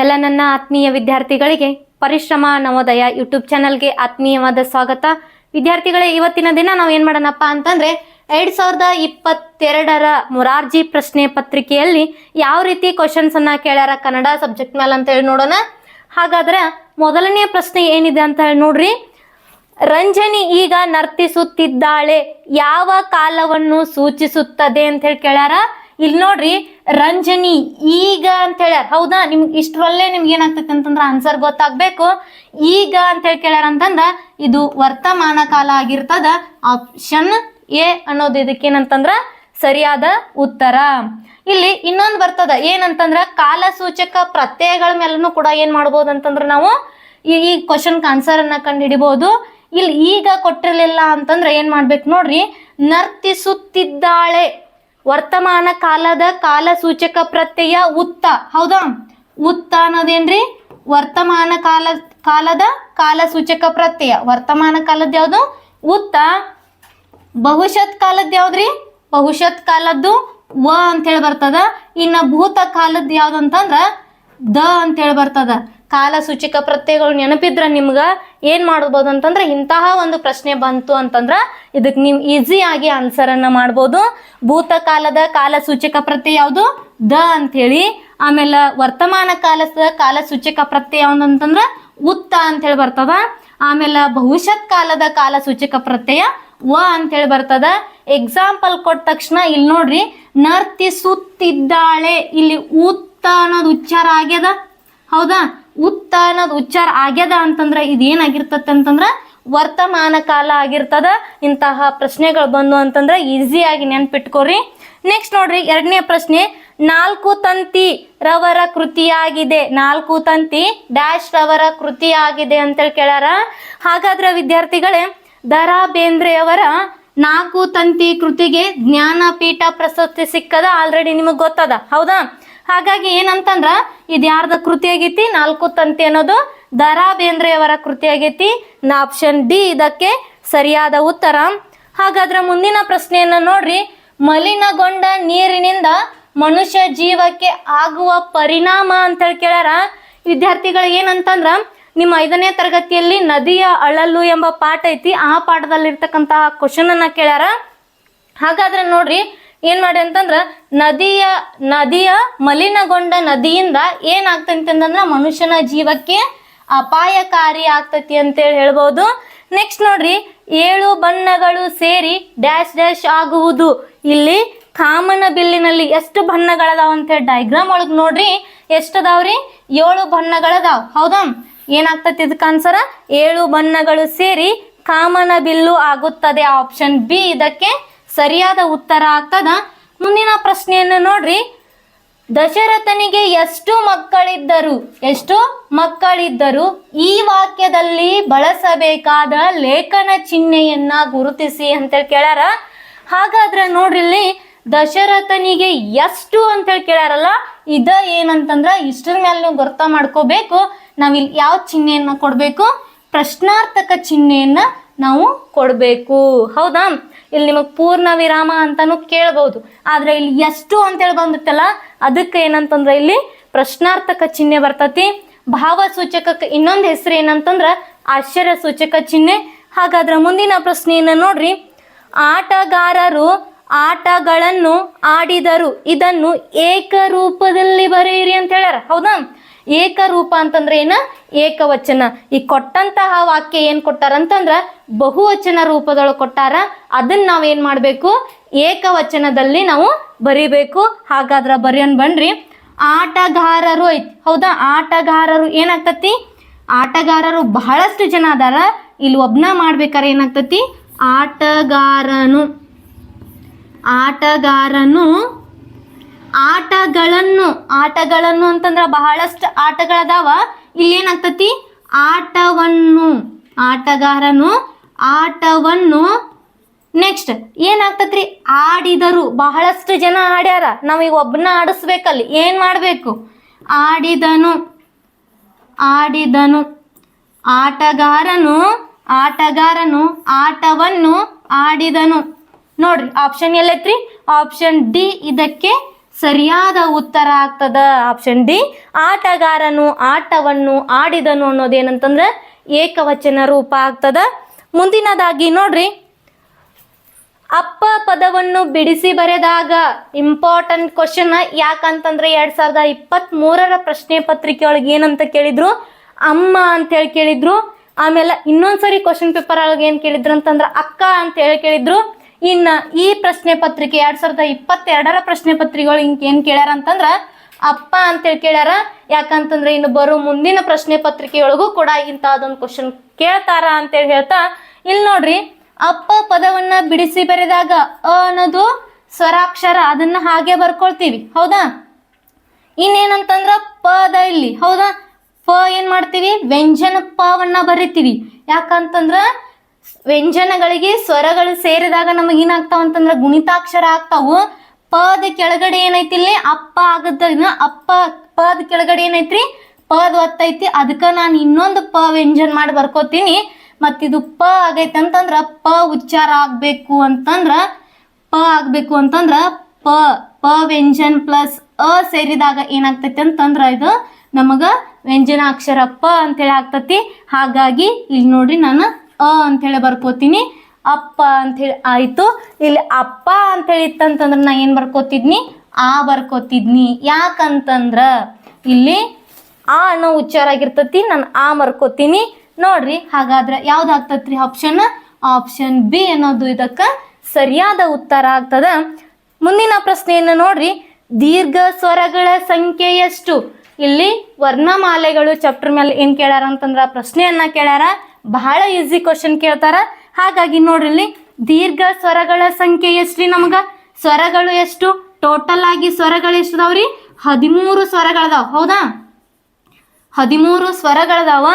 ಎಲ್ಲ ನನ್ನ ಆತ್ಮೀಯ ವಿದ್ಯಾರ್ಥಿಗಳಿಗೆ ಪರಿಶ್ರಮ ನವೋದಯ ಯೂಟ್ಯೂಬ್ ಚಾನಲ್ಗೆ ಆತ್ಮೀಯವಾದ ಸ್ವಾಗತ. ವಿದ್ಯಾರ್ಥಿಗಳೇ, ಇವತ್ತಿನ ದಿನ ನಾವು ಏನು ಮಾಡೋಣಪ್ಪ ಅಂತಂದ್ರೆ ಎರಡ್ ಸಾವಿರದ ಇಪ್ಪತ್ತೆರಡರ ಮೊರಾರ್ಜಿ ಪ್ರಶ್ನೆ ಪತ್ರಿಕೆಯಲ್ಲಿ ಯಾವ ರೀತಿ ಕ್ವಶನ್ಸ್ ಅನ್ನ ಕೇಳ್ಯಾರ ಕನ್ನಡ ಸಬ್ಜೆಕ್ಟ್ ಮೇಲೆ ಅಂತ ಹೇಳಿ ನೋಡೋಣ. ಹಾಗಾದ್ರೆ ಮೊದಲನೇ ಪ್ರಶ್ನೆ ಏನಿದೆ ಅಂತ ಹೇಳಿ ನೋಡ್ರಿ. ರಂಜನಿ ಈಗ ನರ್ತಿಸುತ್ತಿದ್ದಾಳೆ, ಯಾವ ಕಾಲವನ್ನು ಸೂಚಿಸುತ್ತದೆ ಅಂತ ಹೇಳಿ ಕೇಳ್ಯಾರ. ಇಲ್ಲಿ ನೋಡ್ರಿ ರಂಜನಿ ಈಗ ಅಂತ ಹೇಳ್ಯಾರ. ಹೌದಾ? ನಿಮ್ಗೆ ಇಷ್ಟರಲ್ಲೇ ನಿಮ್ಗೆ ಏನಾಗ್ತೈತೆ ಅಂತಂದ್ರೆ ಆನ್ಸರ್ ಗೊತ್ತಾಗ್ಬೇಕು. ಈಗ ಅಂತ ಹೇಳಿ ಕೇಳ್ಯಾರ ಅಂತಂದ್ರ ಇದು ವರ್ತಮಾನ ಕಾಲ ಆಗಿರ್ತದ. ಆಪ್ಷನ್ ಎ ಅನ್ನೋದು ಇದಕ್ಕೇನಂತಂದ್ರ ಸರಿಯಾದ ಉತ್ತರ. ಇಲ್ಲಿ ಇನ್ನೊಂದು ಬರ್ತದ, ಏನಂತಂದ್ರ ಕಾಲ ಸೂಚಕ ಪ್ರತ್ಯಯಗಳ ಮೇಲೂ ಕೂಡ ಏನ್ ಮಾಡ್ಬೋದು ಅಂತಂದ್ರ ನಾವು ಈ ಈ ಕ್ವಶನ್ ಆನ್ಸರ್ ಅನ್ನ ಕಂಡು ಹಿಡಿಬಹುದು ಇಲ್ಲಿ ಈಗ ಕೊಟ್ಟಿರಲಿಲ್ಲ ಅಂತಂದ್ರೆ ಏನ್ ಮಾಡ್ಬೇಕು ನೋಡ್ರಿ, ನರ್ತಿಸುತ್ತಿದ್ದಾಳೆ ವರ್ತಮಾನ ಕಾಲದ ಕಾಲ ಸೂಚಕ ಪ್ರತ್ಯಯ ಉತ್ತ. ಹೌದಾ? ಉತ್ತ ಅನ್ನೋದೇನ್ರಿ? ವರ್ತಮಾನ ಕಾಲ, ಕಾಲದ ಕಾಲ ಸೂಚಕ ಪ್ರತ್ಯಯ. ವರ್ತಮಾನ ಕಾಲದ ಯಾವುದು? ಉತ್ತ. ಭವಿಷ್ಯತ್ ಕಾಲದ ಯಾವ್ದ್ರಿ? ಭವಿಷ್ಯತ್ ಕಾಲದ್ದು ವ ಅಂತ ಹೇಳಿ ಬರ್ತದ ಇನ್ನ ಭೂತ ಕಾಲದ ಯಾವ್ದು ಅಂತಂದ್ರ ದ ಅಂತ ಹೇಳಿ ಬರ್ತದ ಕಾಲ ಸೂಚಕ ಪ್ರತ್ಯಯಗಳು ನೆನಪಿದ್ರೆ ನಿಮ್ಗೆ ಏನು ಮಾಡ್ಬೋದು ಅಂತಂದ್ರೆ ಇಂತಹ ಒಂದು ಪ್ರಶ್ನೆ ಬಂತು ಅಂತಂದ್ರೆ ಇದಕ್ಕೆ ನೀವು ಈಸಿಯಾಗಿ ಆನ್ಸರ್ ಅನ್ನ ಮಾಡ್ಬೋದು. ಭೂತಕಾಲದ ಕಾಲ ಸೂಚಕ ಪ್ರತ್ಯಯ ಯಾವುದು? ದ ಅಂತ ಹೇಳಿ ಆಮೇಲೆ ವರ್ತಮಾನ ಕಾಲದ ಕಾಲ ಸೂಚಕ ಪ್ರತ್ಯಯ ಯಾವ್ದು ಅಂತಂದ್ರ ಉತ್ತ ಅಂತ ಹೇಳಿ ಬರ್ತದ. ಆಮೇಲೆ ಭವಿಷ್ಯತ್ ಕಾಲದ ಕಾಲ ಸೂಚಕ ಪ್ರತ್ಯಯ ವ ಅಂತ ಹೇಳಿ ಬರ್ತದ. ಎಕ್ಸಾಂಪಲ್ ಕೊಟ್ಟ ತಕ್ಷಣ ಇಲ್ಲಿ ನೋಡ್ರಿ, ನರ್ತಿಸುತ್ತಿದ್ದಾಳೆ. ಇಲ್ಲಿ ಉತ್ತ ಅನ್ನೋದು ಉಚ್ಚಾರ ಆಗ್ಯದ? ಹೌದಾ? ಉತ್ತ ಅನ್ನೋದು ಉಚ್ಚಾರ ಆಗ್ಯದ ಅಂತಂದ್ರ ಇದೇನಾಗಿರ್ತತೆ ಅಂತಂದ್ರ ವರ್ತಮಾನ ಕಾಲ ಆಗಿರ್ತದ, ಇಂತಹ ಪ್ರಶ್ನೆಗಳು ಬಂದು ಅಂತಂದ್ರ ಈಸಿಯಾಗಿ ನೆನ್ಪಿಟ್ಕೋರಿ. ನೆಕ್ಸ್ಟ್ ನೋಡ್ರಿ, ಎರಡನೇ ಪ್ರಶ್ನೆ, ನಾಲ್ಕು ತಂತಿ ರವರ ಕೃತಿಯಾಗಿದೆ. ನಾಲ್ಕು ತಂತಿ ಡ್ಯಾಶ್ ರವರ ಕೃತಿಯಾಗಿದೆ ಅಂತೇಳಿ ಕೇಳ್ಯಾರ. ಹಾಗಾದ್ರೆ ವಿದ್ಯಾರ್ಥಿಗಳೇ ದರಾ ಬೇಂದ್ರೆಯವರ ನಾಲ್ಕು ತಂತಿ ಕೃತಿಗೆ ಜ್ಞಾನಪೀಠ ಪ್ರಶಸ್ತಿ ಸಿಕ್ಕದ ಆಲ್ರೆಡಿ ನಿಮಗೆ ಗೊತ್ತದ, ಹೌದಾ? ಹಾಗಾಗಿ ಏನಂತಂದ್ರ ಇದು ಯಾರ್ದ ಕೃತಿ ಆಗೈತಿ? ನಾಲ್ಕು ತಂತಿ ಅನ್ನೋದು ದರಾ ಬೇಂದ್ರೆಯವರ ಕೃತಿ ಆಗೈತಿ. ಆಪ್ಷನ್ ಡಿ ಇದಕ್ಕೆ ಸರಿಯಾದ ಉತ್ತರ. ಹಾಗಾದ್ರೆ ಮುಂದಿನ ಪ್ರಶ್ನೆಯನ್ನ ನೋಡ್ರಿ. ಮಲಿನಗೊಂಡ ನೀರಿನಿಂದ ಮನುಷ್ಯ ಜೀವಕ್ಕೆ ಆಗುವ ಪರಿಣಾಮ ಅಂತ ಹೇಳಿ ಕೇಳ್ಯಾರ. ವಿದ್ಯಾರ್ಥಿಗಳು ಏನಂತಂದ್ರ ನಿಮ್ಮ ಐದನೇ ತರಗತಿಯಲ್ಲಿ ನದಿಯ ಅಳಲು ಎಂಬ ಪಾಠ ಐತಿ. ಆ ಪಾಠದಲ್ಲಿರ್ತಕ್ಕಂತಹ ಕ್ವಶನ್ ಅನ್ನ ಕೇಳ್ಯಾರ. ಹಾಗಾದ್ರೆ ನೋಡ್ರಿ. ಏನ್ ಮಾಡಿ ಅಂತಂದ್ರ ನದಿಯ ನದಿಯ ಮಲಿನಗೊಂಡ ನದಿಯಿಂದ ಏನಾಗ್ತೈತಿ ಅಂತಂದ್ರ ಮನುಷ್ಯನ ಜೀವಕ್ಕೆ ಅಪಾಯಕಾರಿ ಆಗ್ತೈತಿ ಅಂತೇಳಿ ಹೇಳ್ಬೋದು. ನೆಕ್ಸ್ಟ್ ನೋಡ್ರಿ, ಏಳು ಬಣ್ಣಗಳು ಸೇರಿ ಡ್ಯಾಶ್ ಡ್ಯಾಶ್ ಆಗುವುದು. ಇಲ್ಲಿ ಕಾಮನ ಬಿಲ್ಲಿನಲ್ಲಿ ಎಷ್ಟು ಬಣ್ಣಗಳದಾವ ಅಂತೇಳಿ ಡೈಗ್ರಾಮ್ ಒಳಗೆ ನೋಡ್ರಿ. ಎಷ್ಟದಾವ್ರಿ ಏಳು ಬಣ್ಣಗಳದಾವ್. ಹೌದಾ? ಏನಾಗ್ತೈತಿ ಇದಕ್ಕೆ ಆನ್ಸರ ಏಳು ಬಣ್ಣಗಳು ಸೇರಿ ಕಾಮನ ಬಿಲ್ಲು ಆಗುತ್ತದೆ. ಆಪ್ಷನ್ ಬಿ ಇದಕ್ಕೆ ಸರಿಯಾದ ಉತ್ತರ ಆಗ್ತದ ಮುಂದಿನ ಪ್ರಶ್ನೆಯನ್ನು ನೋಡ್ರಿ. ದಶರಥನಿಗೆ ಎಷ್ಟು ಮಕ್ಕಳಿದ್ದರು? ಎಷ್ಟು ಮಕ್ಕಳಿದ್ದರು? ಈ ವಾಕ್ಯದಲ್ಲಿ ಬಳಸಬೇಕಾದ ಲೇಖನ ಚಿಹ್ನೆಯನ್ನ ಗುರುತಿಸಿ ಅಂತೇಳಿ ಕೇಳ್ಯಾರ. ಹಾಗಾದ್ರೆ ನೋಡ್ರಿ ಇಲ್ಲಿ ದಶರಥನಿಗೆ ಎಷ್ಟು ಅಂತೇಳಿ ಕೇಳ್ಯಾರಲ್ಲ, ಇದ ಏನಂತಂದ್ರ ಇಷ್ಟರ ಮೇಲೆ ನೀವು ಗೊತ್ತ ಮಾಡ್ಕೋಬೇಕು. ನಾವಿಲ್ಲಿ ಯಾವ ಚಿಹ್ನೆಯನ್ನ ಕೊಡಬೇಕು? ಪ್ರಶ್ನಾರ್ಥಕ ಚಿಹ್ನೆಯನ್ನ ನಾವು ಕೊಡಬೇಕು. ಹೌದಾ? ಇಲ್ಲಿ ನಿಮಗೆ ಪೂರ್ಣ ವಿರಾಮ ಅಂತಾನು ಕೇಳಬಹುದು ಆದ್ರೆ ಇಲ್ಲಿ ಎಷ್ಟು ಅಂತೇಳಿ ಬಂದಿತ್ತಲ್ಲ, ಅದಕ್ಕೆ ಏನಂತಂದ್ರೆ ಇಲ್ಲಿ ಪ್ರಶ್ನಾರ್ಥಕ ಚಿಹ್ನೆ ಬರ್ತತಿ. ಭಾವಸೂಚಕಕ್ಕೆ ಇನ್ನೊಂದು ಹೆಸರು ಏನಂತಂದ್ರ ಆಶ್ಚರ್ಯ ಸೂಚಕ ಚಿಹ್ನೆ. ಹಾಗಾದ್ರೆ ಮುಂದಿನ ಪ್ರಶ್ನೆಯನ್ನ ನೋಡ್ರಿ. ಆಟಗಾರರು ಆಟಗಳನ್ನು ಆಡಿದರು. ಇದನ್ನು ಏಕರೂಪದಲ್ಲಿ ಬರೆಯಿರಿ ಅಂತ ಹೇಳ್ಯಾರ. ಹೌದಾ? ಏಕರೂಪ ಅಂತಂದ್ರೆ ಏನ? ಏಕವಚನ. ಈ ಕೊಟ್ಟಂತಹ ವಾಕ್ಯ ಏನ್ ಕೊಟ್ಟಾರ ಅಂತಂದ್ರ ಬಹುವಚನ ರೂಪದೊಳಗೆ ಕೊಟ್ಟಾರ. ಅದನ್ನ ನಾವ್ ಏನ್ ಮಾಡ್ಬೇಕು? ಏಕವಚನದಲ್ಲಿ ನಾವು ಬರಿಬೇಕು. ಹಾಗಾದ್ರ ಬರೆಯೋನ್ ಬನ್ರಿ. ಆಟಗಾರರು ಐತಿ. ಹೌದಾ? ಆಟಗಾರರು ಏನಾಗ್ತತಿ? ಆಟಗಾರರು ಬಹಳಷ್ಟು ಜನ ಅದಾರ. ಇಲ್ಲಿ ಒಬ್ನ ಮಾಡ್ಬೇಕಾರೆ ಏನಾಗ್ತತಿ? ಆಟಗಾರನು. ಆಟಗಾರನು ಆಟಗಳನ್ನು ಆಟಗಳನ್ನು ಅಂತಂದ್ರ ಬಹಳಷ್ಟು ಆಟಗಳದಾವ. ಇಲ್ಲಿ ಏನಾಗ್ತತಿ ಆಟವನ್ನು, ಆಟಗಾರನು ಆಟವನ್ನು ನೆಕ್ಸ್ಟ್ ಏನಾಗ್ತತ್ರಿ? ಆಡಿದರು. ಬಹಳಷ್ಟು ಜನ ಆಡ್ಯಾರ. ನಾವೀಗ ಒಬ್ಬನ ಆಡಿಸ್ಬೇಕಲ್ಲಿ. ಏನ್ ಮಾಡಬೇಕು? ಆಡಿದನು ಆಡಿದನು. ಆಟಗಾರನು ಆಟಗಾರನು ಆಟವನ್ನು ಆಡಿದನು. ನೋಡ್ರಿ ಆಪ್ಷನ್ ಎಲ್ಲೈತ್ರಿ? ಆಪ್ಷನ್ ಡಿ ಇದಕ್ಕೆ ಸರಿಯಾದ ಉತ್ತರ ಆಗ್ತದ? ಆಪ್ಷನ್ ಡಿ ಆಟಗಾರನು ಆಟವನ್ನು ಆಡಿದನು ಅನ್ನೋದೇನಂತಂದ್ರೆ ಏಕವಚನ ರೂಪ ಆಗ್ತದ. ಮುಂದಿನದಾಗಿ ನೋಡ್ರಿ. ಅಪ್ಪ ಪದವನ್ನು ಬಿಡಿಸಿ ಬರೆದಾಗ ಇಂಪಾರ್ಟೆಂಟ್ ಕ್ವಶನ್ ಯಾಕಂತಂದ್ರೆ ಎರಡ್ ಸಾವಿರದ ಇಪ್ಪತ್ತ್ ಮೂರರ ಪ್ರಶ್ನೆ ಪತ್ರಿಕೆ ಒಳಗೆ ಏನಂತ ಕೇಳಿದ್ರು? ಅಮ್ಮ ಅಂತ ಹೇಳಿ ಕೇಳಿದ್ರು. ಆಮೇಲೆ ಇನ್ನೊಂದ್ಸರಿ ಕ್ವಶನ್ ಪೇಪರ್ ಒಳಗೆ ಏನ್ ಕೇಳಿದ್ರು ಅಂತಂದ್ರೆ ಅಕ್ಕ ಅಂತ ಹೇಳಿ ಕೇಳಿದ್ರು. ಇನ್ನ ಈ ಪ್ರಶ್ನೆ ಪತ್ರಿಕೆ ಎರಡ್ ಸಾವಿರದ ಇಪ್ಪತ್ತೆರಡರ ಪ್ರಶ್ನೆ ಪತ್ರಿಕೆಗಳು ಹಿಂಗ್ ಏನ್ ಕೇಳ್ಯಾರ ಅಂತಂದ್ರ ಅಪ್ಪ ಅಂತೇಳಿ ಕೇಳ್ಯಾರ. ಯಾಕಂತಂದ್ರೆ ಇನ್ನು ಬರೋ ಮುಂದಿನ ಪ್ರಶ್ನೆ ಪತ್ರಿಕೆಯೊಳಗೂ ಕೂಡ ಇಂತಹದೊಂದು ಕ್ವಶನ್ ಕೇಳ್ತಾರ ಅಂತೇಳಿ ಹೇಳ್ತಾ ಇಲ್ಲಿ ನೋಡ್ರಿ, ಅಪ್ಪ ಪದವನ್ನ ಬಿಡಿಸಿ ಬರೆದಾಗ ಅ ಅನ್ನೋದು ಸ್ವರಾಕ್ಷರ, ಅದನ್ನ ಹಾಗೆ ಬರ್ಕೊಳ್ತೀವಿ, ಹೌದಾ? ಇನ್ನೇನಂತಂದ್ರ ಪದ ಇಲ್ಲಿ, ಹೌದಾ? ಪ ಏನ್ ಮಾಡ್ತೀವಿ? ವ್ಯಂಜನ ಪವನ್ನ ಬರಿತೀವಿ. ಯಾಕಂತಂದ್ರ ವ್ಯಂಜನಗಳಿಗೆ ಸ್ವರಗಳು ಸೇರಿದಾಗ ನಮಗೆ ಏನಾಗ್ತಾವ ಅಂತಂದ್ರೆ ಗುಣಿತಾಕ್ಷರ ಆಗ್ತಾವು. ಪದ ಕೆಳಗಡೆ ಏನೈತಿ ಇಲ್ಲಿ? ಅಪ್ಪ ಆಗದ ಅಪ್ಪ ಪದ ಕೆಳಗಡೆ ಏನೈತ್ರಿ? ಪದ ಒತ್ತೈತಿ. ಅದಕ್ಕ ನಾನು ಇನ್ನೊಂದು ಪ ವ್ಯಂಜನ ಮಾಡಿ ಬರ್ಕೋತೀನಿ. ಮತ್ತಿದು ಪ ಆಗೈತೆ ಅಂತಂದ್ರ ಪ ಉಚ್ಚಾರ ಆಗ್ಬೇಕು ಅಂತಂದ್ರ, ಪ ಆಗ್ಬೇಕು ಅಂತಂದ್ರ ಪ ಪ ವ್ಯಂಜನ್ ಪ್ಲಸ್ ಅ ಸೇರಿದಾಗ ಏನಾಗ್ತೈತಿ ಅಂತಂದ್ರ ಇದು ನಮಗ ವ್ಯಂಜನ ಅಕ್ಷರ ಪ ಅಂತೇಳಿ ಆಗ್ತತಿ. ಹಾಗಾಗಿ ಇಲ್ಲಿ ನೋಡ್ರಿ ನಾನು ಅ ಅಂತೇಳಿ ಬರ್ಕೋತೀನಿ, ಅಪ್ಪ ಅಂತೇಳಿ ಆಯ್ತು. ಇಲ್ಲಿ ಅಪ್ಪ ಅಂತೇಳಿ ಇತ್ತಂತಂದ್ರೆ ನಾ ಏನು ಬರ್ಕೋತಿದ್ನಿ? ಆ ಬರ್ಕೋತಿದ್ನಿ. ಯಾಕಂತಂದ್ರೆ ಇಲ್ಲಿ ಆ ಅನ್ನೋ ಉಚ್ಚಾರ ಆಗಿರ್ತತಿ, ನಾನು ಆ ಮರ್ಕೋತೀನಿ. ನೋಡ್ರಿ, ಹಾಗಾದ್ರೆ ಯಾವ್ದಾಗ್ತತ್ರಿ ಆಪ್ಷನ್ ಆಪ್ಷನ್ ಬಿ ಅನ್ನೋದು ಇದಕ್ಕ ಸರಿಯಾದ ಉತ್ತರ ಆಗ್ತದ. ಮುಂದಿನ ಪ್ರಶ್ನೆಯನ್ನ ನೋಡ್ರಿ. ದೀರ್ಘ ಸ್ವರಗಳ ಸಂಖ್ಯೆ ಎಷ್ಟು? ಇಲ್ಲಿ ವರ್ಣಮಾಲೆಗಳು ಚಾಪ್ಟರ್ ಮೇಲೆ ಏನು ಕೇಳ್ಯಾರ ಅಂತಂದ್ರೆ ಪ್ರಶ್ನೆಯನ್ನ ಕೇಳ್ಯಾರ. ಬಹಳ ಈಸಿ ಕ್ವಶನ್ ಕೇಳ್ತಾರ. ಹಾಗಾಗಿ ನೋಡ್ರಿ, ದೀರ್ಘ ಸ್ವರಗಳ ಸಂಖ್ಯೆ ಎಷ್ಟ್ರಿ ನಮಗ? ಸ್ವರಗಳು ಎಷ್ಟು? ಟೋಟಲ್ ಆಗಿ ಸ್ವರಗಳು ಎಷ್ಟು ಅದಾವ್ರಿ ಹದಿಮೂರು ಸ್ವರಗಳದಾವ, ಹೌದಾ? ಹದಿಮೂರು ಸ್ವರಗಳದಾವ,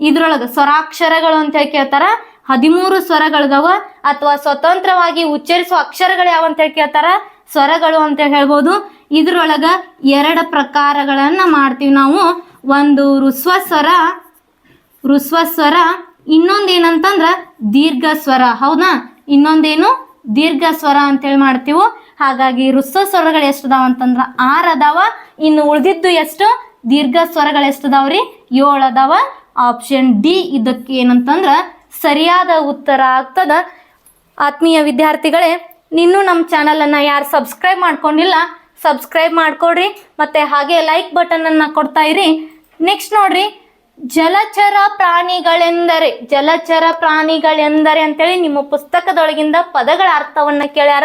ಇದ್ರೊಳಗ ಸ್ವರಾಕ್ಷರಗಳು ಅಂತ ಹೇಳಿ ಕೇಳ್ತಾರ. ಹದಿಮೂರು ಸ್ವರಗಳದಾವ, ಅಥವಾ ಸ್ವತಂತ್ರವಾಗಿ ಉಚ್ಚರಿಸುವ ಅಕ್ಷರಗಳು ಯಾವ ಅಂತ ಹೇಳಿ ಕೇಳ್ತಾರ? ಸ್ವರಗಳು ಅಂತ ಹೇಳಿ ಹೇಳ್ಬೋದು. ಇದ್ರೊಳಗ ಎರಡು ಪ್ರಕಾರಗಳನ್ನ ಮಾಡ್ತೀವಿ ನಾವು. ಒಂದು ಋಸ್ವ ಸ್ವರ ಋಸ್ವ ಸ್ವರ ಇನ್ನೊಂದೇನಂತಂದ್ರ ದೀರ್ಘ ಸ್ವರ ಹೌದಾ ಇನ್ನೊಂದೇನು? ದೀರ್ಘ ಸ್ವರ ಅಂತೇಳಿ ಮಾಡ್ತೀವೋ, ಹಾಗಾಗಿ ಋಸ್ವ ಸ್ವರಗಳು ಎಷ್ಟು ಅದಾವ ಅಂತಂದ್ರ ಆರು ಅದಾವ ಇನ್ನು ಉಳಿದಿದ್ದು ಎಷ್ಟು? ದೀರ್ಘ ಸ್ವರಗಳು ಎಷ್ಟು ಅದಾವ್ರಿ ಏಳು ಅದಾವ ಆಪ್ಷನ್ ಡಿ ಇದಕ್ಕೆ ಏನಂತಂದ್ರ ಸರಿಯಾದ ಉತ್ತರ ಆಗ್ತದ. ಆತ್ಮೀಯ ವಿದ್ಯಾರ್ಥಿಗಳೇ, ನಿನ್ನೂ ನಮ್ಮ ಚಾನಲನ್ನು ಯಾರು ಸಬ್ಸ್ಕ್ರೈಬ್ ಮಾಡ್ಕೊಂಡಿಲ್ಲ, ಸಬ್ಸ್ಕ್ರೈಬ್ ಮಾಡ್ಕೊಡ್ರಿ. ಮತ್ತೆ ಹಾಗೆ ಲೈಕ್ ಬಟನನ್ನು ಕೊಡ್ತಾ ಇರಿ. ನೆಕ್ಸ್ಟ್ ನೋಡ್ರಿ. ಜಲಚರ ಪ್ರಾಣಿಗಳೆಂದರೆ ಜಲಚರ ಪ್ರಾಣಿಗಳೆಂದರೆ ಅಂತೇಳಿ ನಿಮ್ಮ ಪುಸ್ತಕದೊಳಗಿಂದ ಪದಗಳ ಅರ್ಥವನ್ನ ಕೇಳ್ಯಾರ.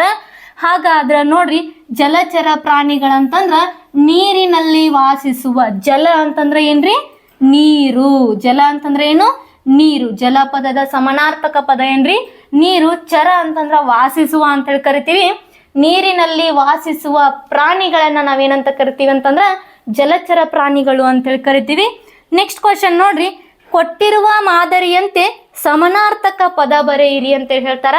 ಹಾಗಾದ್ರೆ ನೋಡ್ರಿ, ಜಲಚರ ಪ್ರಾಣಿಗಳಂತಂದ್ರ ನೀರಿನಲ್ಲಿ ವಾಸಿಸುವ ಜಲ ಅಂತಂದ್ರೆ ಏನ್ರಿ? ನೀರು. ಜಲ ಅಂತಂದ್ರೆ ಏನು? ನೀರು. ಜಲಪದದ ಸಮಾನಾರ್ಥಕ ಪದ ಏನ್ರಿ? ನೀರು. ಚರ ಅಂತಂದ್ರ ವಾಸಿಸುವ ಅಂತೇಳಿ ಕರಿತೀವಿ. ನೀರಿನಲ್ಲಿ ವಾಸಿಸುವ ಪ್ರಾಣಿಗಳನ್ನ ನಾವೇನಂತ ಕರಿತೀವಿ ಅಂತಂದ್ರ ಜಲಚರ ಪ್ರಾಣಿಗಳು ಅಂತೇಳಿ ಕರಿತೀವಿ. ನೆಕ್ಸ್ಟ್ ಕ್ವಶನ್ ನೋಡ್ರಿ. ಕೊಟ್ಟಿರುವ ಮಾದರಿಯಂತೆ ಸಮನಾರ್ಥಕ ಪದ ಬರೆಯಿರಿ ಅಂತ ಹೇಳ್ತಾರ.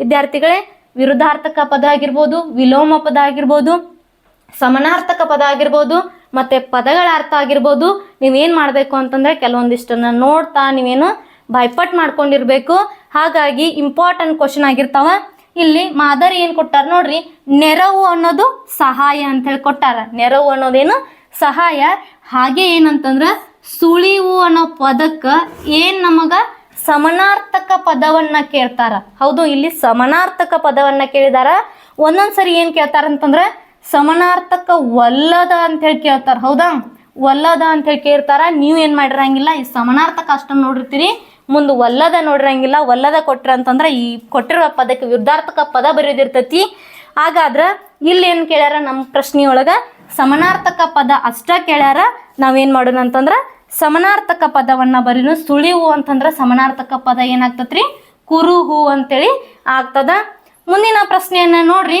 ವಿದ್ಯಾರ್ಥಿಗಳೇ, ವಿರುದ್ಧಾರ್ಥಕ ಪದ ಆಗಿರ್ಬೋದು, ವಿಲೋಮ ಪದ ಆಗಿರ್ಬೋದು, ಸಮನಾರ್ಥಕ ಪದ ಆಗಿರ್ಬೋದು, ಮತ್ತೆ ಪದಗಳ ಅರ್ಥ ಆಗಿರ್ಬೋದು ನೀವೇನ್ ಮಾಡಬೇಕು ಅಂತಂದ್ರೆ ಕೆಲವೊಂದಿಷ್ಟನ್ನ ನೋಡ್ತಾ ನೀವೇನು ಬೈಪಟ್ ಮಾಡ್ಕೊಂಡಿರ್ಬೇಕು. ಹಾಗಾಗಿ ಇಂಪಾರ್ಟೆಂಟ್ ಕ್ವಶನ್ ಆಗಿರ್ತಾವ. ಇಲ್ಲಿ ಮಾದರಿ ಏನ್ ಕೊಟ್ಟಾರ ನೋಡ್ರಿ. ನೆರವು ಅನ್ನೋದು ಸಹಾಯ ಅಂತ ಹೇಳಿ ಕೊಟ್ಟಾರ ನೆರವು ಅನ್ನೋದೇನು ಸಹಾಯ? ಹಾಗೆ ಏನಂತಂದ್ರ ಸುಳಿವು ಅನ್ನೋ ಪದಕ್ಕ ಏನ್ ನಮಗ ಸಮನಾರ್ಥಕ ಪದವನ್ನ ಕೇಳ್ತಾರ? ಹೌದು, ಇಲ್ಲಿ ಸಮನಾರ್ಥಕ ಪದವನ್ನ ಕೇಳಿದಾರ. ಒಂದೊಂದ್ಸರಿ ಏನ್ ಕೇಳ್ತಾರ ಅಂತಂದ್ರ ಸಮನಾರ್ಥಕ ವಲ್ಲದ ಅಂತ ಹೇಳಿ ಕೇಳ್ತಾರ. ಹೌದಾ? ವಲ್ಲದ ಅಂತ ಹೇಳಿ ಕೇಳ್ತಾರ. ನೀವು ಏನ್ ಮಾಡಿರಂಗಿಲ್ಲ, ಈ ಸಮನಾರ್ಥಕ ಅಷ್ಟನ್ನು ನೋಡಿರ್ತೀರಿ. ಮುಂದೆ ವಲ್ಲದ ನೋಡಿರಂಗಿಲ್ಲ. ವಲ್ಲದ ಕೊಟ್ರ ಅಂತಂದ್ರ, ಈ ಕೊಟ್ಟಿರುವ ಪದಕ್ಕೆ ವಿರುದ್ಧಾರ್ಥಕ ಪದ ಬರೆದಿರ್ತೈತಿ. ಹಾಗಾದ್ರ ಇಲ್ಲಿ ಏನ್ ಕೇಳ್ಯಾರ ನಮ್ಮ ಪ್ರಶ್ನೆಯೊಳಗ? ಸಮನಾರ್ಥಕ ಪದ ಅಷ್ಟ ಕೇಳ್ಯಾರ. ನಾವೇನ್ ಮಾಡೋಣ ಅಂತಂದ್ರ ಸಮನಾರ್ಥಕ ಪದವನ್ನ ಬರೀನು ಸುಳಿವು ಅಂತಂದ್ರೆ ಸಮನಾರ್ಥಕ ಪದ ಏನಾಗ್ತತ್ರಿ? ಕುರುಹು ಅಂತೇಳಿ ಆಗ್ತದ. ಮುಂದಿನ ಪ್ರಶ್ನೆಯನ್ನ ನೋಡ್ರಿ.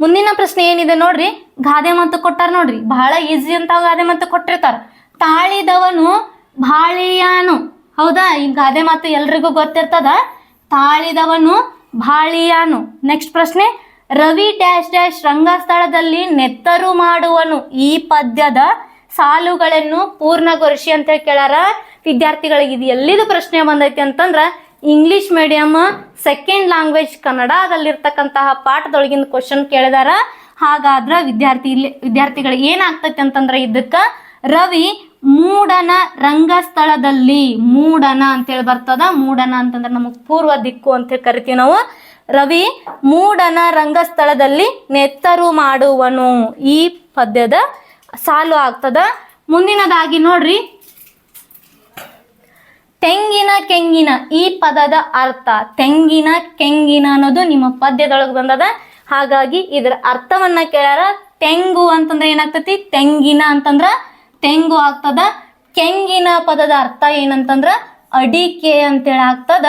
ಮುಂದಿನ ಪ್ರಶ್ನೆ ಏನಿದೆ ನೋಡ್ರಿ? ಗಾದೆ ಮತ್ತು ಕೊಟ್ಟಾರ ನೋಡ್ರಿ. ಬಹಳ ಈಸಿ ಅಂತ ಗಾದೆ ಮತ್ತು ಕೊಟ್ಟಿರ್ತಾರ. ತಾಳಿದವನು ಬಾಳಿಯಾನು ಹೌದಾ? ಈ ಗಾದೆ ಮಾತು ಎಲ್ರಿಗೂ ಗೊತ್ತಿರ್ತದ. ತಾಳಿದವನು ಬಾಳಿಯಾನು ನೆಕ್ಸ್ಟ್ ಪ್ರಶ್ನೆ. ರವಿ ಡ್ಯಾಶ್ ಡ್ಯಾಶ್ ರಂಗಸ್ಥಳದಲ್ಲಿ ನೆತ್ತರು ಮಾಡುವನು ಈ ಪದ್ಯದ ಸಾಲುಗಳನ್ನು ಪೂರ್ಣಗೊರಿಸಿ ಅಂತ ಕೇಳಾರ ವಿದ್ಯಾರ್ಥಿಗಳಿಗೆ ಇದು ಎಲ್ಲಿದು ಪ್ರಶ್ನೆ ಬಂದೈತಿ ಅಂತಂದ್ರ ಇಂಗ್ಲಿಷ್ ಮೀಡಿಯಂ ಸೆಕೆಂಡ್ ಲ್ಯಾಂಗ್ವೇಜ್ ಕನ್ನಡದಲ್ಲಿರ್ತಕ್ಕಂತಹ ಪಾಠದೊಳಗಿನ ಕ್ವಶನ್ ಕೇಳಿದಾರ. ಹಾಗಾದ್ರ ವಿದ್ಯಾರ್ಥಿ ವಿದ್ಯಾರ್ಥಿಗಳಿಗೆ ಏನಾಗ್ತೈತಿ ಅಂತಂದ್ರೆ ಇದಕ್ಕ ರವಿ ಮೂಡನ ರಂಗಸ್ಥಳದಲ್ಲಿ, ಮೂಡನ ಅಂತೇಳಿ ಬರ್ತದ. ಮೂಡನ ಅಂತಂದ್ರೆ ನಮಗೆ ಪೂರ್ವ ದಿಕ್ಕು ಅಂತ ಕರಿತೀವಿ ನಾವು. ರವಿ ಮೂಡನ ರಂಗಸ್ಥಳದಲ್ಲಿ ನೆತ್ತರು ಮಾಡುವನು ಈ ಪದ್ಯದ ಸಾಲು ಆಗ್ತದ? ಮುಂದಿನದಾಗಿ ನೋಡ್ರಿ. ತೆಂಗಿನ ಕೆಂಗಿನ ಈ ಪದದ ಅರ್ಥ. ತೆಂಗಿನ ಕೆಂಗಿನ ಅನ್ನೋದು ನಿಮ್ಮ ಪದ್ಯದೊಳಗೆ ಬಂದದ. ಹಾಗಾಗಿ ಇದರ ಅರ್ಥವನ್ನ ಕೇಳ್ಯಾರ. ತೆಂಗು ಅಂತಂದ್ರೆ ಏನಾಗ್ತತಿ? ತೆಂಗಿನ ಅಂತಂದ್ರ ತೆಂಗು ಆಗ್ತದ. ಕೆಂಗಿನ ಪದದ ಅರ್ಥ ಏನಂತಂದ್ರ ಅಡಿಕೆ ಅಂತೇಳಿ ಆಗ್ತದ.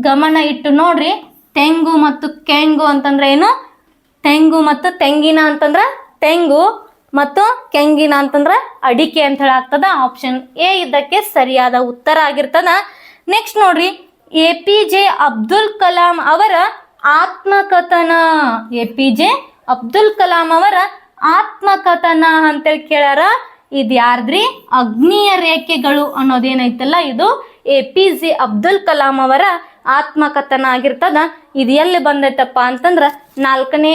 ಗಮನ ಇಟ್ಟು ನೋಡ್ರಿ. ತೆಂಗು ಮತ್ತು ಕೆಂಗು ಅಂತಂದ್ರೆ ಏನು? ತೆಂಗು ಮತ್ತು ತೆಂಗಿನ ಅಂತಂದ್ರ ತೆಂಗು. ಮತ್ತು ಕೆಂಗಿನ ಅಂತಂದ್ರೆ ಅಡಿಕೆ ಅಂತ ಹೇಳಿ ಆಗ್ತದ. ಆಪ್ಷನ್ ಎ ಇದಕ್ಕೆ ಸರಿಯಾದ ಉತ್ತರ ಆಗಿರ್ತದ. ನೆಕ್ಸ್ಟ್ ನೋಡ್ರಿ A P J Abdul Kalam ಅವರ ಆತ್ಮಕಥನ. A P J Abdul Kalam ಅವರ ಆತ್ಮಕಥನ ಅಂತೇಳಿ ಕೇಳ್ಯಾರ. ಇದು ಯಾರ್ದ್ರಿ? ಅಗ್ನಿಯ ರೇಖೆಗಳು ಅನ್ನೋದೇನೈತಲ್ಲ ಇದು? A P J Abdul Kalam ಅವರ ಆತ್ಮಕಥನ ಆಗಿರ್ತದ. ಇದು ಎಲ್ಲಿ ಬಂದೈತಪ್ಪ ಅಂತಂದ್ರ ನಾಲ್ಕನೇ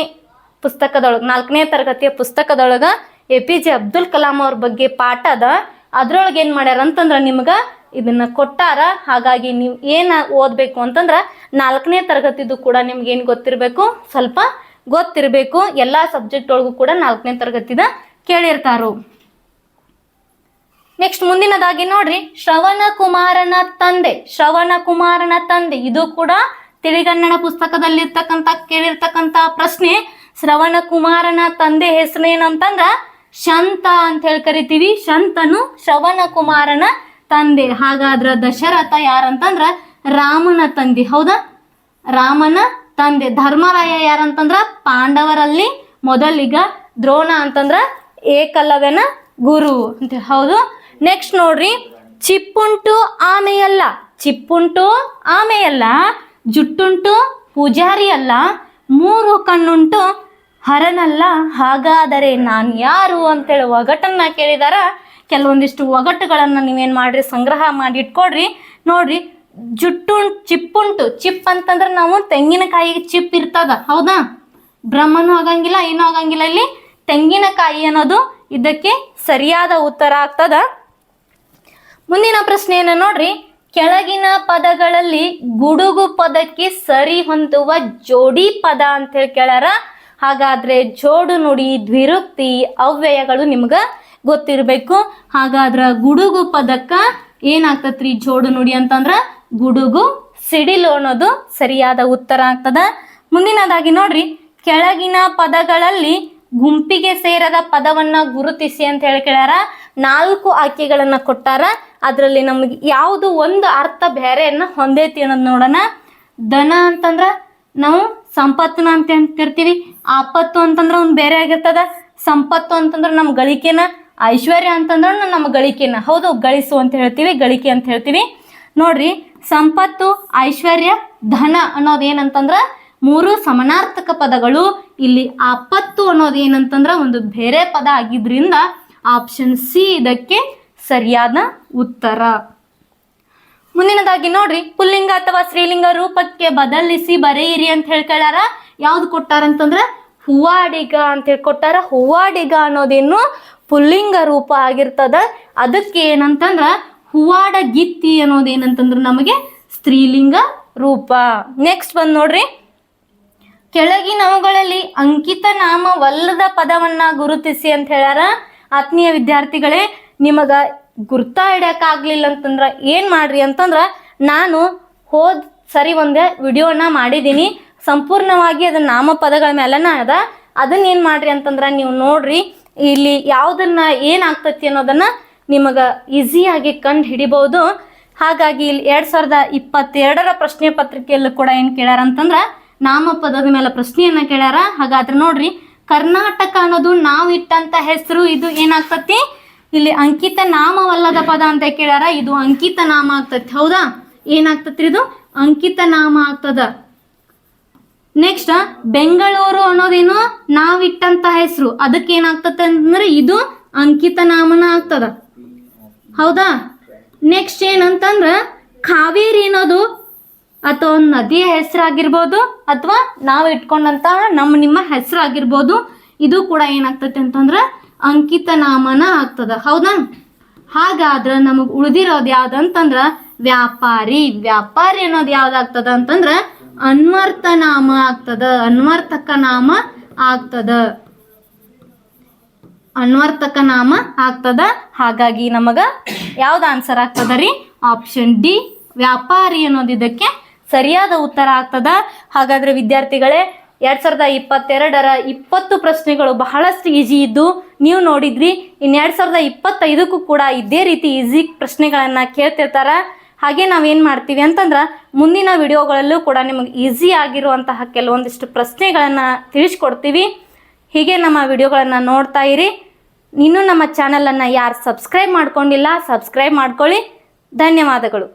ಪುಸ್ತಕದೊಳಗೆ, ನಾಲ್ಕನೇ ತರಗತಿಯ ಪುಸ್ತಕದೊಳಗೆ A P J Abdul Kalam ಅವ್ರ ಬಗ್ಗೆ ಪಾಠ ಅದ. ಅದ್ರೊಳಗೆ ಏನು ಮಾಡ್ಯಾರ ಅಂತಂದ್ರೆ ನಿಮ್ಗೆ ಇದನ್ನ ಕೊಟ್ಟಾರ. ಹಾಗಾಗಿ ನೀವು ಏನು ಓದಬೇಕು ಅಂತಂದ್ರೆ ನಾಲ್ಕನೇ ತರಗತಿದು ಕೂಡ ನಿಮ್ಗೆ ಏನು ಗೊತ್ತಿರಬೇಕು? ಸ್ವಲ್ಪ ಗೊತ್ತಿರಬೇಕು. ಎಲ್ಲ ಸಬ್ಜೆಕ್ಟ್ ಒಳಗೂ ಕೂಡ ನಾಲ್ಕನೇ ತರಗತಿದ ಕೇಳಿರ್ತಾರು. ನೆಕ್ಸ್ಟ್ ಮುಂದಿನದಾಗಿ ನೋಡ್ರಿ. ಶ್ರವಣ ಕುಮಾರನ ತಂದೆ. ಶ್ರವಣ ಕುಮಾರನ ತಂದೆ. ಇದು ಕೂಡ ತಿಳಿಗನ್ನಡ ಪುಸ್ತಕದಲ್ಲಿರ್ತಕ್ಕಂಥ ಕೇಳಿರ್ತಕ್ಕಂಥ ಪ್ರಶ್ನೆ. ಶ್ರವಣ ಕುಮಾರನ ತಂದೆ ಹೆಸರೇನಂತಂದ್ರ ಶಂತ ಅಂತ ಹೇಳಿ ಕರಿತೀವಿ. ಶಂತನು ಶ್ರವಣ ಕುಮಾರನ ತಂದೆ. ಹಾಗಾದ್ರ ದಶರಥ ಯಾರಂತಂದ್ರ ರಾಮನ ತಂದೆ. ಹೌದಾ? ರಾಮನ ತಂದೆ. ಧರ್ಮರಾಯ ಯಾರಂತಂದ್ರ? ಪಾಂಡವರಲ್ಲಿ ಮೊದಲಿಗ ದ್ರೋಣ ಅಂತಂದ್ರ ಏಕಲವ್ಯನ ಗುರು ಅಂತ ಹೌದು. ನೆಕ್ಸ್ಟ್ ನೋಡ್ರಿ. ಚಿಪ್ಪುಂಟು ಆಮೆಯಲ್ಲ. ಚಿಪ್ಪುಂಟು ಆಮೆಯಲ್ಲ. ಜುಟ್ಟುಂಟು ಪೂಜಾರಿ ಅಲ್ಲ ಮೂರು ಕಣ್ಣುಂಟು. ಹರನಲ್ಲ, ಹಾಗಾದರೆ ನಾನು ಯಾರು ಅಂತೇಳಿ ಒಗಟನ್ನ ಕೇಳಿದಾರ. ಕೆಲವೊಂದಿಷ್ಟು ಒಗಟುಗಳನ್ನು ನೀವೇನು ಮಾಡ್ರಿ, ಸಂಗ್ರಹ ಮಾಡಿ ಇಟ್ಕೊಡ್ರಿ. ನೋಡ್ರಿ, ಜುಟ್ಟು, ಚಿಪ್ಪುಂಟು. ಚಿಪ್ ಅಂತಂದ್ರೆ ನಾವು ತೆಂಗಿನಕಾಯಿಗೆ ಚಿಪ್ ಇರ್ತದ, ಹೌದಾ? ಬ್ರಹ್ಮನೂ ಆಗಂಗಿಲ್ಲ, ಏನೂ ಆಗಂಗಿಲ್ಲ ಇಲ್ಲಿ. ತೆಂಗಿನಕಾಯಿ ಅನ್ನೋದು ಇದಕ್ಕೆ ಸರಿಯಾದ ಉತ್ತರ ಆಗ್ತದ. ಮುಂದಿನ ಪ್ರಶ್ನೆಯನ್ನು ನೋಡ್ರಿ. ಕೆಳಗಿನ ಪದಗಳಲ್ಲಿ ಗುಡುಗು ಪದಕ್ಕೆ ಸರಿ ಹೊಂದುವ ಜೋಡಿ ಪದ ಅಂತ ಹೇಳಿ ಕೇಳಾರ ಹಾಗಾದ್ರೆ ಜೋಡು ನುಡಿ, ದ್ವಿರುಕ್ತಿ ಅವ್ಯಯಗಳು ನಿಮ್ಗೆ ಗೊತ್ತಿರಬೇಕು. ಹಾಗಾದ್ರ ಗುಡುಗು ಪದಕ್ಕ ಏನಾಗ್ತತ್ರಿ ಜೋಡು ನುಡಿ ಅಂತಂದ್ರ? ಗುಡುಗು ಸಿಡಿಲು ಅನ್ನೋದು ಸರಿಯಾದ ಉತ್ತರ ಆಗ್ತದ. ಮುಂದಿನದಾಗಿ ನೋಡ್ರಿ. ಕೆಳಗಿನ ಪದಗಳಲ್ಲಿ ಗುಂಪಿಗೆ ಸೇರದ ಪದವನ್ನ ಗುರುತಿಸಿ ಅಂತ ಹೇಳಿ ಕೇಳ್ಯಾರ. ನಾಲ್ಕು ಆಯ್ಕೆಗಳನ್ನ ಕೊಟ್ಟಾರ. ಅದರಲ್ಲಿ ನಮಗೆ ಯಾವುದು ಒಂದು ಅರ್ಥ ಬೇರೆಯನ್ನ ಹೊಂದೈತಿ ಅನ್ನೋದು ನೋಡೋಣ. ಧನ ಅಂತಂದ್ರೆ ನಾವು ಸಂಪತ್ತನ ಅಂತ ಕರಿತೀವಿ ಆಪತ್ತು ಅಂತಂದ್ರೆ ಒಂದು ಬೇರೆ ಆಗಿರ್ತದ. ಸಂಪತ್ತು ಅಂತಂದ್ರೆ ನಮ್ಮ ಗಳಿಕೆನ. ಐಶ್ವರ್ಯ ಅಂತಂದ್ರ ನಮ್ಮ ಗಳಿಕೆನ. ಹೌದು, ಗಳಿಸು ಅಂತ ಹೇಳ್ತೀವಿ, ಗಳಿಕೆ ಅಂತ ಹೇಳ್ತೀವಿ. ನೋಡ್ರಿ, ಸಂಪತ್ತು, ಐಶ್ವರ್ಯ, ಧನ ಅನ್ನೋದು ಏನಂತಂದ್ರೆ ಮೂರು ಸಮನಾರ್ಥಕ ಪದಗಳು. ಇಲ್ಲಿ ಆಪತ್ತು ಅನ್ನೋದು ಏನಂತಂದ್ರೆ ಒಂದು ಬೇರೆ ಪದ ಆಗಿದ್ರಿಂದ ಆಪ್ಷನ್ ಸಿ ಇದಕ್ಕೆ ಸರಿಯಾದ ಉತ್ತರ. ಮುಂದಿನದಾಗಿ ನೋಡ್ರಿ, ಪುಲ್ಲಿಂಗ ಅಥವಾ ಸ್ತ್ರೀಲಿಂಗ ರೂಪಕ್ಕೆ ಬದಲಿಸಿ ಬರೆಯಿರಿ ಅಂತ ಹೇಳ್ಕೊಳ್ಳಾರ ಯಾವ್ದು ಕೊಟ್ಟಾರಂತಂದ್ರ ಹೂವಾಡಿಗ ಅಂತ ಹೇಳಿ, ಕೊಟ್ಟಾರ. ಹೂವಾಡಿಗ ಅನ್ನೋದೇನು ಪುಲ್ಲಿಂಗ ರೂಪ ಆಗಿರ್ತದ. ಅದಕ್ಕೆ ಏನಂತಂದ್ರ, ಹೂವಾಡ ಗಿತ್ತಿ ಅನ್ನೋದೇನಂತಂದ್ರ ನಮಗೆ ಸ್ತ್ರೀಲಿಂಗ ರೂಪ. ನೆಕ್ಸ್ಟ್ ಬಂದ್ ನೋಡ್ರಿ. ಕೆಳಗಿನವುಗಳಲ್ಲಿ ಅಂಕಿತ ನಾಮವಲ್ಲದ ಪದವನ್ನ ಗುರುತಿಸಿ ಅಂತ ಹೇಳ್ಯಾರ. ಆತ್ಮೀಯ ವಿದ್ಯಾರ್ಥಿಗಳೇ, ನಿಮಗ ಗುರ್ತ ಆಗಲಿಲ್ಲ ಅಂತಂದ್ರ ಏನ್ ಮಾಡ್ರಿ ಅಂತಂದ್ರ ನಾನು ಹೋದ್ ಸರಿ ಒಂದೇ ವಿಡಿಯೋನ ಮಾಡಿದ್ದೀನಿ ಸಂಪೂರ್ಣವಾಗಿ ಅದನ್ನ ನಾಮಪದಗಳ ಮೇಲೆನ ಅದ. ಅದನ್ನ ಏನ್ ಮಾಡ್ರಿ ಅಂತಂದ್ರ ನೀವು ನೋಡ್ರಿ, ಇಲ್ಲಿ ಯಾವ್ದನ್ನ ಏನಾಗ್ತತಿ ಅನ್ನೋದನ್ನ ನಿಮಗ ಈಸಿಯಾಗಿ ಕಂಡು ಹಿಡಿಬಹುದು ಹಾಗಾಗಿ ಇಲ್ಲಿ ಎರಡ್ ಸಾವಿರದ ಇಪ್ಪತ್ತೆರಡರ ಪ್ರಶ್ನೆ ಪತ್ರಿಕೆಯಲ್ಲೂ ಕೂಡ ಏನ್ ಕೇಳ್ಯಾರ ಅಂತಂದ್ರ ನಾಮಪದದ ಮೇಲೆ ಪ್ರಶ್ನೆಯನ್ನ ಕೇಳ್ಯಾರ. ಹಾಗಾದ್ರೆ ನೋಡ್ರಿ ಕರ್ನಾಟಕ ಅನ್ನೋದು ನಾವು ಇಟ್ಟಂತ ಹೆಸರು, ಇದು ಏನಾಗ್ತತಿ? ಇಲ್ಲಿ ಅಂಕಿತ ನಾಮವಲ್ಲದ ಪದ ಅಂತ ಕೇಳ್ಯಾರ, ಇದು ಅಂಕಿತ ನಾಮ ಆಗ್ತತಿ. ಹೌದಾ? ಏನಾಗ್ತತ್ರಿ ಇದು? ಅಂಕಿತ ನಾಮ ಆಗ್ತದ. ನೆಕ್ಸ್ಟ್ ಬೆಂಗಳೂರು ಅನ್ನೋದೇನು? ನಾವಿಟ್ಟಂತ ಹೆಸರು. ಅದಕ್ಕೆ ಏನಾಗ್ತತೆ ಅಂತಂದ್ರೆ ಇದು ಅಂಕಿತ ನಾಮನ ಆಗ್ತದ. ಹೌದಾ? ನೆಕ್ಸ್ಟ್ ಏನಂತಂದ್ರ, ಕಾವೇರಿ ಅನ್ನೋದು ಅಥವಾ ಒಂದು ನದಿಯ ಹೆಸರಾಗಿರ್ಬೋದು ಅಥವಾ ನಾವು ಇಟ್ಕೊಂಡಂತಹ ನಮ್ಮ ನಿಮ್ಮ ಹೆಸರಾಗಿರ್ಬೋದು, ಇದು ಕೂಡ ಏನಾಗ್ತೈತೆ ಅಂತಂದ್ರೆ ಅಂಕಿತ ನಾಮನ ಆಗ್ತದ. ಹೌದಾ? ಹಾಗಾದ್ರೆ ನಮಗೆ ಉಳಿದಿರೋದು ಯಾವ್ದಂತಂದ್ರ ವ್ಯಾಪಾರಿ. ವ್ಯಾಪಾರಿ ಅನ್ನೋದು ಯಾವ್ದಾಗ್ತದ ಅಂತಂದ್ರ ಅನ್ವರ್ಥ ನಾಮ ಆಗ್ತದ. ಅನ್ವರ್ಥಕ ನಾಮ ಆಗ್ತದ. ಅನ್ವರ್ಥಕ ನಾಮ ಆಗ್ತದ. ಹಾಗಾಗಿ ನಮಗ ಯಾವ್ದು ಆನ್ಸರ್ ಆಗ್ತದ ರೀ? ಆಪ್ಷನ್ ಡಿ ವ್ಯಾಪಾರಿ ಅನ್ನೋದು ಇದಕ್ಕೆ ಸರಿಯಾದ ಉತ್ತರ ಆಗ್ತದ? ಹಾಗಾದ್ರೆ ವಿದ್ಯಾರ್ಥಿಗಳೇ, ಎರಡ್ ಸಾವಿರದ ಇಪ್ಪತ್ತೆರಡರ ಇಪ್ಪತ್ತು ಪ್ರಶ್ನೆಗಳು ಬಹಳಷ್ಟು ಈಜಿ ಇದ್ದು ನೀವು ನೋಡಿದ್ರಿ ಇನ್ನು ಎರಡ್ ಸಾವಿರದ ಇಪ್ಪತ್ತೈದಕ್ಕೂ ಕೂಡ ಇದೇ ರೀತಿ ಈಜಿ ಪ್ರಶ್ನೆಗಳನ್ನ ಕೇಳ್ತಿರ್ತಾರ. ಹಾಗೆ ನಾವೇನು ಮಾಡ್ತೀವಿ ಅಂತಂದ್ರೆ, ಮುಂದಿನ ವಿಡಿಯೋಗಳಲ್ಲೂ ಕೂಡ ನಿಮಗೆ ಈಸಿ ಆಗಿರುವಂತಹ ಕೆಲವೊಂದಿಷ್ಟು ಪ್ರಶ್ನೆಗಳನ್ನು ತಿಳಿಸ್ಕೊಡ್ತೀವಿ. ಹೀಗೆ ನಮ್ಮ ವಿಡಿಯೋಗಳನ್ನು ನೋಡ್ತಾ ಇರಿ. ಇನ್ನೂ ನಮ್ಮ ಚಾನಲನ್ನು ಯಾರು ಸಬ್ಸ್ಕ್ರೈಬ್ ಮಾಡ್ಕೊಂಡಿಲ್ಲ, ಸಬ್ಸ್ಕ್ರೈಬ್ ಮಾಡ್ಕೊಳ್ಳಿ. ಧನ್ಯವಾದಗಳು.